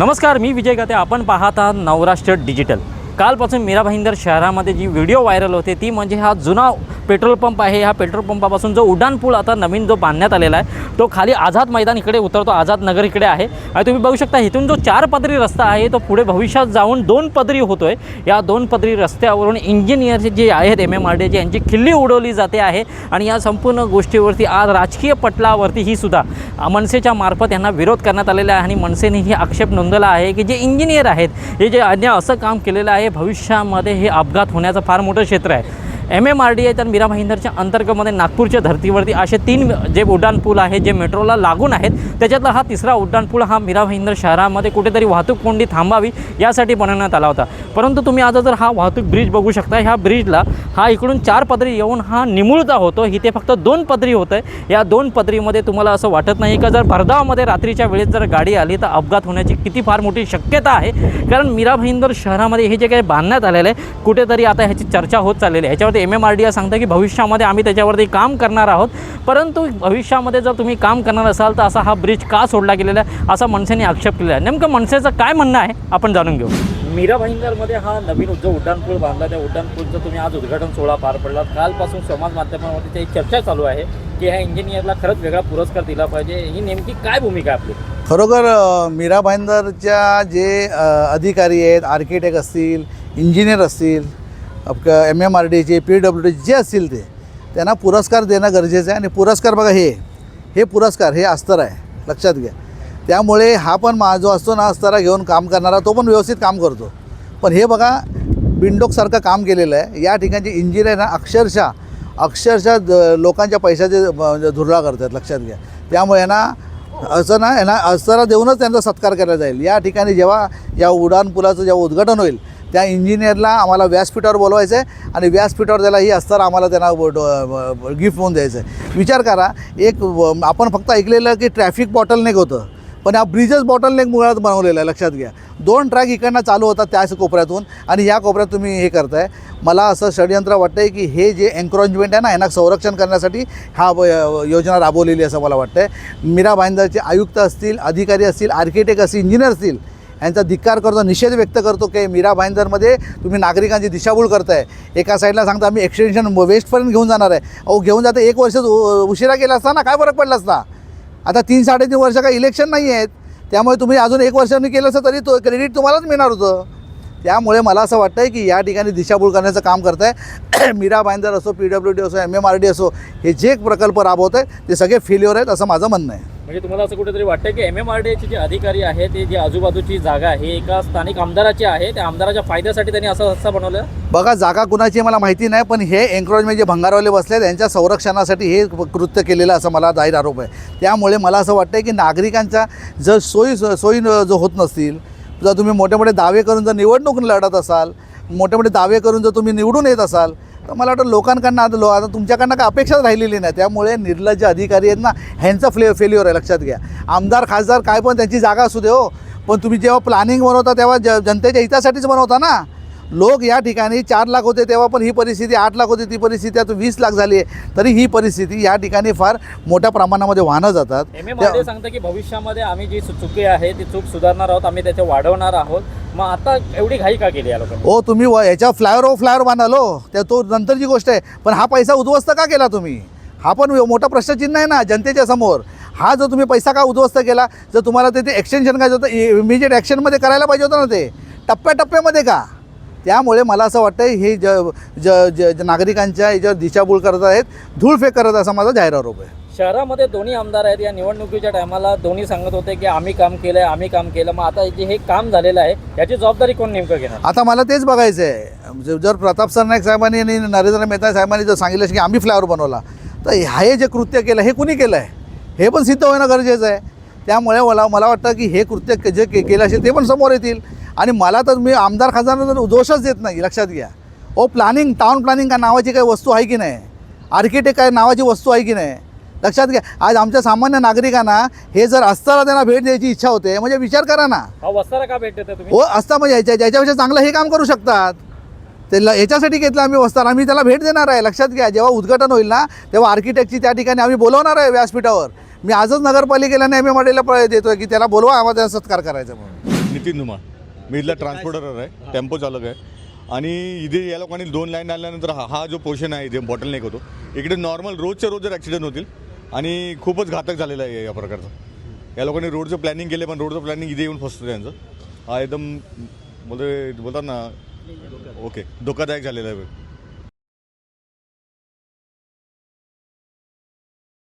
नमस्कार मी विजय गाते. आपण पाहत आहात नवराष्ट्र डिजिटल. कालपासून मीरा भाईंदर शहरामध्ये जी व्हिडिओ व्हायरल होते ती म्हणजे हा जुना पेट्रोल पंप आहे. ह्या पेट्रोल पंपापासून जो उड्डाण पूल आता नवीन जो बांधण्यात आलेला आहे तो खाली आझाद मैदान इकडे उतरतो. आझाद नगर इकडे आहे. आणि तुम्ही बघू शकता इथून जो चार पदरी रस्ता आहे तो पुढे भविष्यात जाऊन दोन पदरी होतो आहे या दोन पदरी रस्त्यावरून इंजिनियरचे जे आहेत एम एम आर डीचे यांची खिल्ली उडवली जाते आहे. आणि या संपूर्ण गोष्टीवरती आज राजकीय पटलावरती ही सुद्धा मनसेच्या मार्फत यांना विरोध करण्यात आलेला आहे. आणि मनसेने ही आक्षेप नोंदवला आहे की जे इंजिनियर आहेत हे जे अन्य असं काम केलेलं आहे भविष्यामध्ये हे अपघात होण्याचं फार मोठं क्षेत्र आहे. M M R D A तर मीरा भाईंदरच्या अंतर्गतमध्ये नागपूरच्या धर्तीवरती असे तीन जे उड्डाणपूल आहेत आहे जे मेट्रोला लागून आहेत त्याच्यातला हा तिसरा उड्डाणपूल हा मीरा भाईंदर शहरामध्ये कुठेतरी वाहतूक कोंडी थांबावी यासाठी बनवण्यात आला होता. परंतु तुम्ही आता जर हा वाहतूक ब्रिज बघू शकता ह्या ब्रिजला हा इकडून चार पदरी येऊन हा निमुळता होतो इथे फक्त दोन पदरी होतं आहे या दोन पदरीमध्ये तुम्हाला असं वाटत नाही का जर भरधावामध्ये रात्रीच्या वेळेत जर गाडी आली तर अपघात होण्याची किती फार मोठी शक्यता आहे? कारण मीरा भाईंदर शहरामध्ये हे जे काही बांधण्यात आलेलं आहे कुठेतरी आता ह्याची चर्चा होत चाललेली आहे. ह्याच्यावरती एम एम आर डी सांगतं की भविष्यामध्ये आम्ही त्याच्यावरती काम करणार आहोत. परंतु भविष्यामध्ये जर तुम्ही काम करणार असाल तर असा हा ब्रिज का सोडला गेलेला आहे? असा मनसेने आक्षेप केलेला आहे. नेमकं मनसेचं काय म्हणणं आहे? आपण जाणून घेऊ. मीरा भाईंदरमध्ये हा नवीन जो उड्डाण पूल बांधला त्या उड्डाण पूलचं तुम्ही आज उद्घाटन सोहळा पार पडला कालपासून समाज माध्यमावरती त्याची चर्चा चालू आहे की ह्या इंजिनियरला खरंच वेगळा पुरस्कार दिला पाहिजे. ही नेमकी काय भूमिका आहे आपली? खरोखर मीरा भाईंदरच्या जे अधिकारी आहेत आर्किटेक्ट असतील इंजिनियर असतील एम एम आर डीचे पी डब्ल्यू डी जे असतील ते त्यांना पुरस्कार देणं गरजेचं आहे. आणि पुरस्कार बघा हे हे पुरस्कार हे अस्तर आहे. लक्षात घ्या. त्यामुळे हा पण मा जो असतो ना अस्तरा घेऊन काम करणारा तो पण व्यवस्थित काम करतो. पण हे बघा बिंडोकसारखं काम केलेलं आहे. या ठिकाणचे आहे ना अक्षरशः अक्षरशः द- लोकांच्या पैशाचे धुरळा करतात लक्षात घ्या. त्यामुळे ना असं ना यांना अस्तरा देऊनच त्यांचा सत्कार केला जाईल. या ठिकाणी जेव्हा या उड्डाणपुलाचं जेव्हा उद्घाटन होईल त्या इंजिनियरला आम्हाला व्यासपीठावर बोलवायचं आहे आणि व्यासपीठावर त्याला ही अस्तर आम्हाला त्यांना गिफ्ट म्हणून द्यायचं आहे. विचार करा एक आपण फक्त ऐकलेलं की ट्रॅफिक बॉटलनेक होतं. पण हा ब्रिजेस बॉटलनेक मुळात बनवलेला आहे लक्षात घ्या. दोन ट्रॅक इकडनं चालू होतात त्याच कोपऱ्यातून आणि या कोपऱ्यात तुम्ही हे करताय. मला असं षडयंत्र वाटतं आहे की हे जे एन्क्रोचमेंट आहे ना यांना संरक्षण करण्यासाठी हा व- योजना राबवलेली असं मला वाटतं आहे मीरा भाईंदरचे आयुक्त असतील अधिकारी असतील आर्किटेक्ट असतील इंजिनियर असतील यांचा धिक्कार करतो निषेध व्यक्त करतो की मीरा भाईंदरमध्ये तुम्ही नागरिकांची दिशाभूल करताय. एका साईडला सांगता आम्ही एक्सटेन्शन वेस्टपर्यंत घेऊन जाणार आहे. अहो घेऊन जाते एक वर्ष उ- उशिरा केला असता ना काय फरक पडला असता? आता तीन साडेतीन वर्ष काय इलेक्शन नाही आहेत त्यामुळे तुम्ही अजून एक वर्षांनी केलं असतं तरी तो क्रेडिट तुम्हालाच मिळणार होतं. त्यामुळे मला असं वाटतं आहे की या ठिकाणी दिशाभूल करण्याचं काम करत आहे मीरा भाईंदर असो पी डब्ल्यू डी असो एम एम आर डी असो हे जे प्रकल्प राबवत आहे ते सगळे फेल्युअर आहेत असं माझं म्हणणं आहे. म्हणजे तुम्हाला असं कुठेतरी वाटतं की एम एम आर डीचे जे अधिकारी आहेत ते जी आजूबाजूची जागा आहे एका स्थानिक आमदाराची आहे त्या आमदाराच्या फायद्यासाठी त्यांनी असं रस्ता बनवलं? बघा जागा कुणाची मला माहिती नाही पण हे एन्क्रोचमेंट जे भंगारवाले बसले आहेत यांच्या संरक्षणासाठी हे कृत्य केलेलं असं मला जाहीर आरोप आहे. त्यामुळे मला असं वाटतं आहे की नागरिकांच्या जर सोयी सोयी जर होत नसतील जर तुम्ही मोठे मोठे दावे करून जर निवडणूक लढत असाल मोठे मोठे दावे करून जर तुम्ही निवडून येत असाल तर मला वाटतं लोकांकडनं आता लो आता तुमच्याकडनं काय अपेक्षाच राहिलेली नाही. त्यामुळे निर्लज्ज अधिकारी आहेत ना ह्यांचा फ्ले फेल्युअर आहे लक्षात घ्या. आमदार खासदार काय पण त्यांची जागा असू दे हो. पण तुम्ही जेव्हा प्लॅनिंग बनवता तेव्हा ज जनतेच्या हितासाठीच बनवता ना. लोक या ठिकाणी चार लाख होते तेव्हा पण ही परिस्थिती आठ लाख होती ती परिस्थिती आता वीस लाख झाली आहे तरी ही परिस्थिती या ठिकाणी फार मोठ्या प्रमाणामध्ये वाहनं जातात. सांगतं की भविष्यामध्ये आम्ही जी चुकी आहे ती चूक सुधारणार आहोत आम्ही त्याच्या वाढवणार आहोत. मग आता एवढी घाई का केली ओ तुम्ही याच्या फ्लायर ओ फ्लायर बांधालो त्या तो नंतरची गोष्ट आहे. पण हा पैसा उद्ध्वस्त का केला तुम्ही? हा पण मोठा प्रश्नचिन्ह आहे ना जनतेच्या समोर. हा जो तुम्ही पैसा का उद्ध्वस्त केला जर तुम्हाला ते ते एक्सटेन्शन काय होतं इमिजिएट ॲक्शनमध्ये करायला पाहिजे होतं ना ते. टप्प्याटप्प्यामध्ये का? त्यामुळे मला असं वाटतं हे ज ज ज ज- नागरिकांच्या याच्यावर दिशाभूल करत आहेत धूळफेक करत असा माझा जाहीर आरोप आहे. शहरामध्ये दोन्ही आमदार आहेत. या निवडणुकीच्या टायमाला दोन्ही सांगत होते की आम्ही काम केलंय आम्ही काम केलं. मग आता जे हे काम झालेलं आहे याची जबाबदारी कोण नेमकं घेणार? आता मला तेच बघायचं आहे. जर प्रताप सरनाईक साहेबांनी आणि नरेंद्र मेहता साहेबांनी जर सांगितलं की आम्ही फ्लावर बनवला तर हे जे कृत्य केलं हे कुणी केलं आहे हे पण सिद्ध होणं गरजेचं आहे. त्यामुळे मला मला वाटतं की हे कृत्य जे के- केलं असेल ते पण समोर येतील. आणि मला तर मी आमदार खासदार तर दोषच देत नाही लक्षात घ्या. ओ प्लॅनिंग टाउन प्लॅनिंग का नावाची काही वस्तू आहे की नाही? आर्किटेक्ट काय नावाची वस्तू आहे की नाही? लक्षात घ्या. आज आमच्या सामान्य नागरिकांना हे जर असताना त्यांना भेट द्यायची इच्छा होते म्हणजे विचार करा ना. हा वस्तारा का भेट देता तुम्ही? हो असता म्हणजे याच्या ज्याच्यापेक्षा चांगलं हे काम करू शकतात. ते ल याच्यासाठी घेतलं आम्ही वस्तार आम्ही त्याला भेट देणार आहे लक्षात घ्या. जेव्हा उद्घाटन होईल ना तेव्हा आर्किटेक्टची त्या ठिकाणी आम्ही बोलवणार आहे व्यासपीठावर. मी आजच नगरपालिकेला नेहमी मॉडेलला प देतोय की त्याला बोलवा आम्हाला त्याचा सत्कार करायचा म्हणून. नितीन धुमाळ मी इथला ट्रान्सपोर्टर आहे टेम्पो चालक आहे. आणि इथे या लोकांनी दोन लाईन आल्यानंतर हा हा जो पोर्शन आहे इथे बॉटल नेक होतो. इकडे नॉर्मल रोजच्या रोज जर ॲक्सिडेंट होतील आणि खूपच घातक झालेलं आहे या प्रकारचं. या लोकांनी रोडचं प्लॅनिंग केलं पण रोडचं प्लॅनिंग इथे येऊन फसतं त्यांचं. हा एकदम बोलते बोलतात ना ओके धोकादायक झालेला आहे.